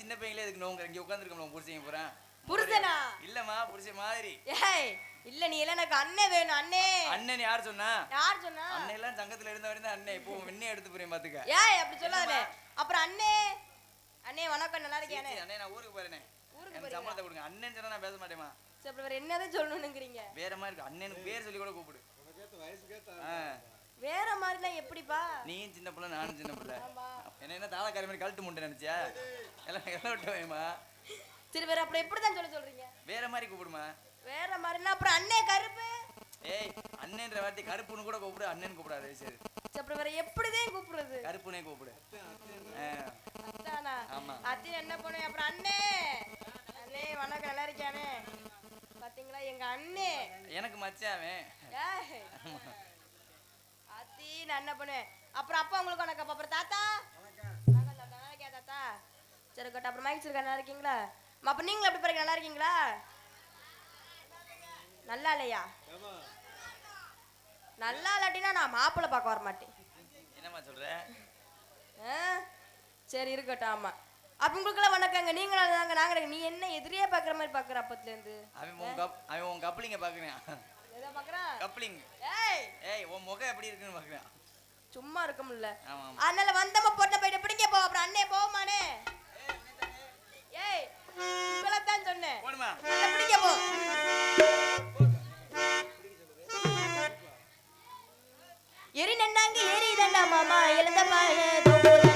சின்ன பையங்களே எதுக்கு நோங்க இங்க உட்காந்துருக்கோம் புடிச்சிங்க போறேன் புருஷனா. இல்லம்மா புடிச்ச மாதிரி. ஏய் இல்ல நீ எல்லாம் எனக்கு அண்ணன் வேணும் அண்ணே. அண்ணன் யார் சொன்னா? யார் சொன்னா? அண்ணன் எல்லாம் சங்கத்துல இருந்த வரையும் அண்ணன் இப்போ வெண்ணே எடுத்து போறேன் பாத்துக்க. ஏய் அப்படி சொல்லாத. அப்புறம் அண்ணே. அண்ணே வணக்கம் நல்லா இருக்கியா அண்ணே அண்ணே நான் ஊருக்கு போறேனே. ஊருக்கு? சம்பளத்தை கொடுங்க. அண்ணன் சொன்னா நான் பேச மாட்டேமா சரி அப்புறம் வேற என்னதான் சொல்லணுங்கிறீங்க வேற மாதிரி இருக்கு. அண்ணனுக்கு பேர் சொல்லி கூட கூப்பிடு. வேற மாதிரிலாம் எப்படிப்பா? நீயும் சின்ன பிள்ளை நானும் சின்ன பிள்ளை. ஆமா. என்ன என்ன தாளக்காரி மாதிரி கழட்டு முண்டை நினைச்சியா? எல்லாம் எல்லாம் விட்டு வைமா சரி வேற அப்புறம் எப்படிதான் சொல்ல சொல்றீங்க? வேற மாதிரி கூப்பிடுமா? வேற மாதிரினா அப்புறம் அண்ணே கருப்பு. ஏய் அண்ணன்ற வார்த்தை கருப்புன்னு கூட கூப்பிடு அண்ணன் கூப்பிடாது சரி அப்புறம் வேற எப்படிதான் கூப்பிடுறது? கருப்புனே கூப்பிடு. அத்தானா ஆமா. என்ன பண்ணுவேன் அப்புறம் அண்ணே. அண்ணே வணக்கம் நல்லா பாத்தீங்களா? எங்க அண்ணே. எனக்கு மச்சாவன். அத்தி நான் என்ன பண்ணுவேன் அப்புறம் அப்பா உங்களுக்கு வணக்கம். அப்புறம் தாத்தா வணக்கம் தாத்தா நல்லா இருக்கியா தாத்தா சரி அப்புறம் மைக் இருக்கா நல்லா இருக்கீங்களா? அப்ப நீங்களும் எப்படி பாருங்க நல்லா இருக்கீங்களா? நல்லா இல்லையா? நல்லா இல்லாட்டினா நான் மாப்பிள்ளை பார்க்க வர மாட்டேன் என்னம்மா சொல்ற? ஆ? சரி இருக்கட்டும் ஆமா. அப்ப உங்களுக்கெல்லாம் வணக்கங்க. நீங்களும் தாங்க. நாங்க நீ என்ன எதிரியே பாக்குற மாதிரி பாக்குற அப்பத்துல இருந்து அவன் உன் அவன் உன் கப்ளிங்க பாக்குறான் எதை பாக்குறான் கப்ளிங். ஏய்! ஏய் உன் முகம் எப்படி இருக்குன்னு பாக்குறான் சும்மா இருக்க முடியல. அதனால வந்தம பொண்ணை போயிட்டு பிடிங்க போ. அப்புறம் அண்ணே போமானே சொன்னேன். போ. எரி நன்னாங்க ஏறி தண்டா மாமா? எழுந்த பாரு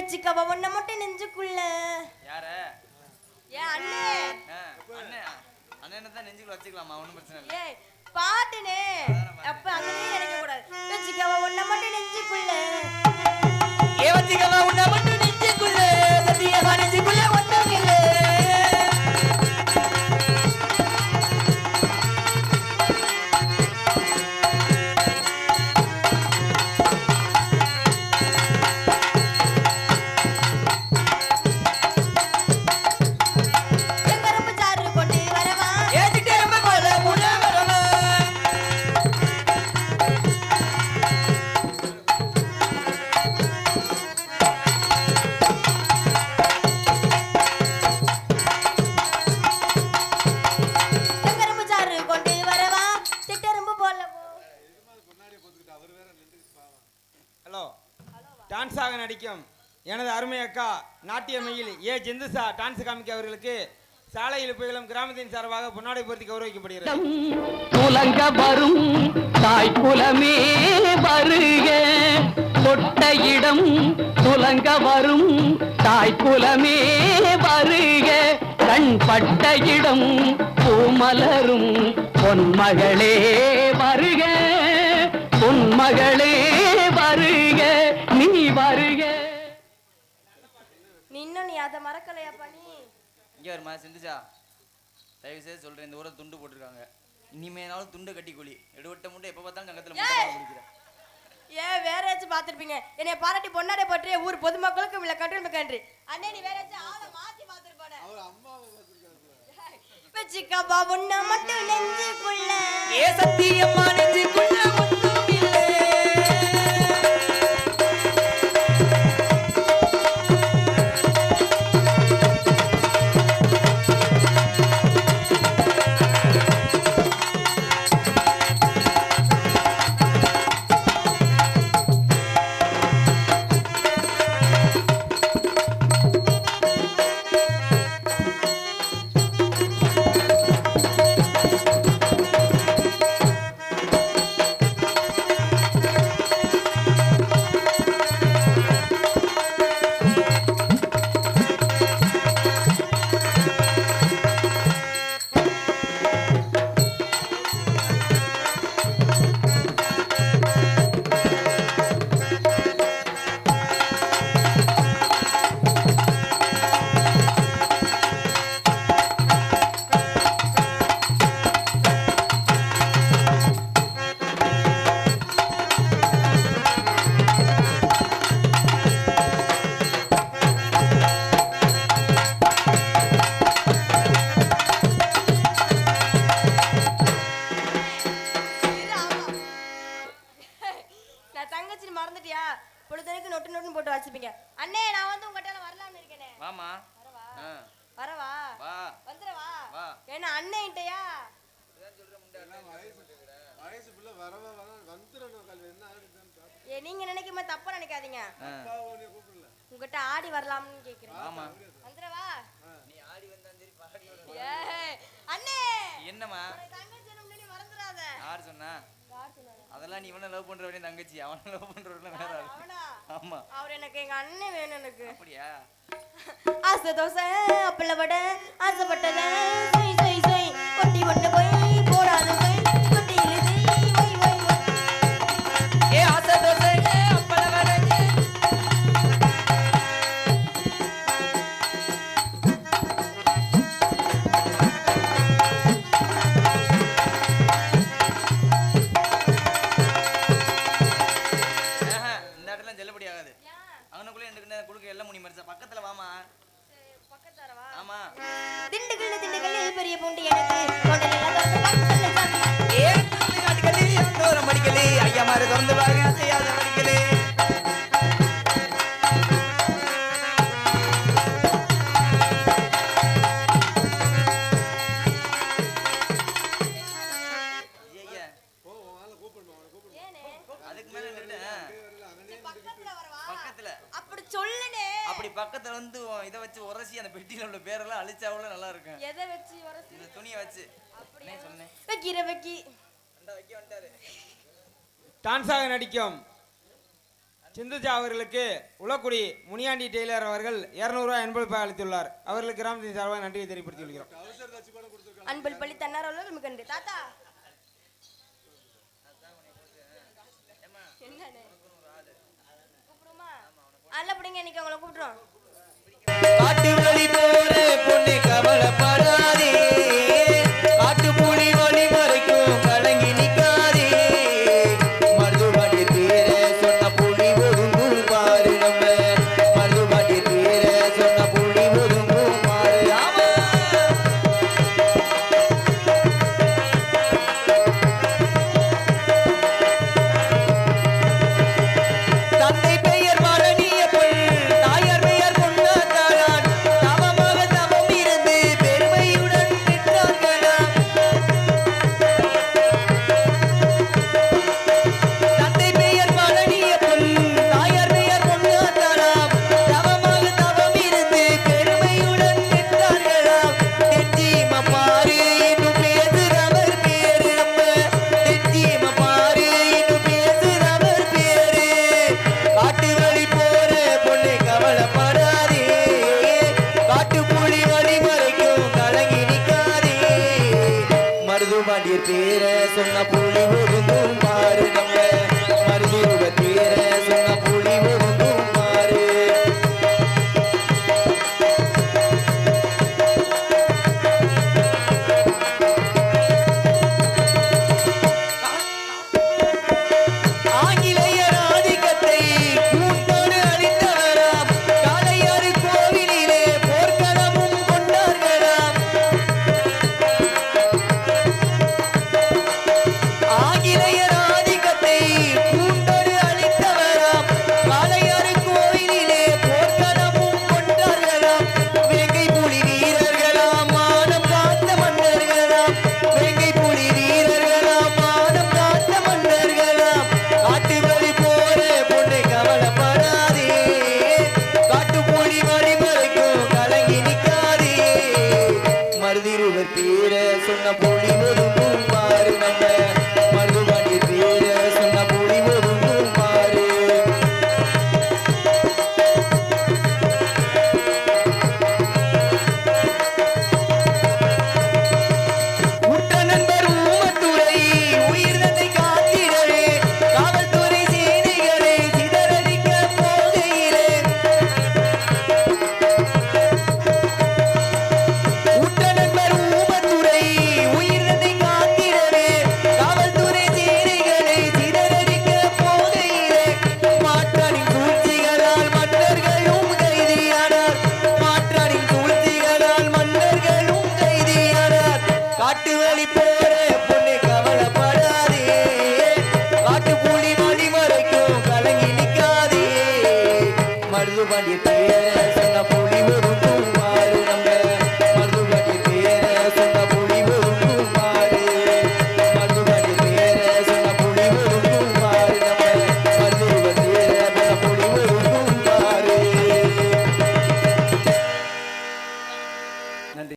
வச்சுக்கவ ஒன்ன மட்டும் நெஞ்சுக்குள்ள. யார? ஏன் அண்ணே. அண்ணன் அண்ணன் தான் நெஞ்சுக்குள்ள வச்சுக்கலாமா? ஒன்றும் பிரச்சனை இல்லை. ஏய் பாட்டுனே. அப்ப அங்கனே நினைக்க கூடாது வச்சுக்கவ மட்டும் நெஞ்சுக்குள்ள. ஏ வச்சுக்கவா உன்னை மட்டும் நெஞ்சுக்குள்ள. சத்தியமா நெஞ்சுக்குள்ள ஒன்றும் இல்லை. ஹலோ டான்ஸாக நடிக்கும். எனது அருமை அக்கா நாட்டியமையில் ஏ. ஜிந்துசா டான்ஸ் காமிக்க அவர்களுக்கு சாலை இழுப்புகளும் கிராமத்தின் சார்பாக பொன்னாடை பொருத்தி கௌரவிக்கப்படுகிறது. துலங்க வரும் தாய் குலமே வருக. தொட்ட இடம் துலங்க வரும் தாய் குலமே வருக. கண் பட்ட இடம் பூமலரும் பொன்மகளே வருக. பொன்மகளே நீ? அதை மறக்கலையா பண்ணி இங்கே வருமா சிந்துச்சா தயவு செய்து சொல்றேன் இந்த ஊரை துண்டு போட்டிருக்காங்க. இனிமேனாலும் துண்டு கட்டி குழி. எடுவட்ட முட்டை எப்போ பார்த்தாலும் சங்கத்தில் முட்டை குடிக்கிறேன் ஏன் வேற ஏதாச்சும் பார்த்திருப்பீங்க. என்னைய பாராட்டி பொன்னாடை பற்றி ஊர் பொதுமக்களுக்கும் இல்ல கட்டுரை கன்றி அண்ணே நீ வேற ஏதாச்சும் ஆளை மாத்தி பார்த்திருப்பானே வச்சுக்கப்பா உன்னை மட்டும் நெஞ்சுக்குள்ள. ஏ சத்தியம்மா நெஞ்சுக்குள்ள பொழுதுக்கு நொட்டு நொட்டுன்னு போட்டு வச்சுப்பீங்க அண்ணே நான் வந்து உங்ககிட்ட வரலாம்னு இருக்கேனே. வாமா வரவா? வரவா? வா. வந்துடவா? வா. ஏன்னா அண்ணன்ட்டையா. ஏ நீங்க நினைக்கும் தப்பா நினைக்காதீங்க. உங்ககிட்ட ஆடி வரலாம்னு கேக்குறேன். ஆமா. வந்துடவா? நீ ஆடி வந்தாலும் சரி பாடி ஏய், அண்ணே! என்னம்மா? உனக்கு தங்கச்சி முன்னாடி மறந்துடாத யார் சொன்னா? அதெல்லாம் நீ இவனை லவ் பண்ற வரையும் தங்கச்சி. அவனை லவ் பண்றவரெல்லாம் வேற ஆளு. ஆமா. அவர் எனக்கு எங்க அண்ணன் வேணும் எனக்கு. அப்படியா? ஆசை தோசை அப்பள வடை ஆசைப்பட்டத. சொய் சொய் சொய். கொட்டி கொண்டு போய் டான்ஸாக நடிக்கும் சிந்துஜா அவர்களுக்கு உலக்குடி முனியாண்டி டெய்லர் அவர்கள் இரநூறுவா எண்பது அளித்துள்ளார். அவர்களுக்கு ராமதி சார்பாக நன்றியை தெரியப்படுத்தி கொள்கிறோம். அன்பில் பள்ளி தன்னார்வலர் நன்றி. தாத்தா. கூப்பிடுமா அல்ல பிடிங்க இன்னைக்கு உங்களை கூப்பிடுறோம் തീരെ സ്വന്ന പുള്ളി